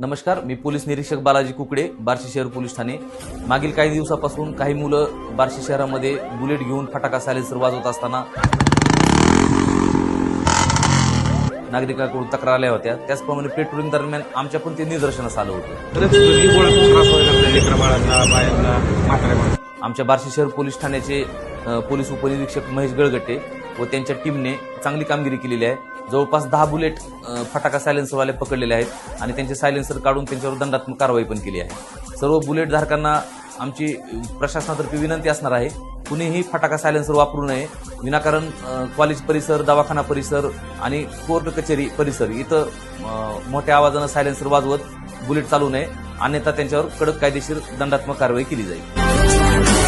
नमस्कार मी पोलीस निरीक्षक बालाजी कुकडे बार्शी शहर पोलीस ठाणे. मागील काही दिवसापासून काही मुलं बार्शी शहरामध्ये बुलेट घेऊन फटाका सायलेन्सर वाजवत असताना नागरिकांकडून तक्रार आल्या होत्या. त्याचप्रमाणे पेट्रोलिंग दरम्यान आमच्या पण ते निदर्शनास आलं होतं. बाळांना आमच्या बार्शी शहर पोलीस ठाण्याचे पोलीस उपनिरीक्षक महेश गळगट्टे व त्यांच्या टीमने चांगली कामगिरी केलेली आहे. जवळपास दहा बुलेट फटाका सायलेन्सरवाले पकडलेले आहेत आणि त्यांचे सायलेन्सर काढून त्यांच्यावर दंडात्मक कारवाई पण केली आहे. सर्व बुलेटधारकांना आमची प्रशासनातर्फे विनंती असणार आहे कुणीही फटाका सायलेन्सर वापरू नये. विनाकारण कॉलेज परिसर दवाखाना परिसर आणि कोर्ट कचेरी परिसर इथं मोठ्या आवाजानं सायलेन्सर वाजवत बुलेट चालू नये. अन्यथा त्यांच्यावर कडक कायदेशीर दंडात्मक कारवाई केली जाईल.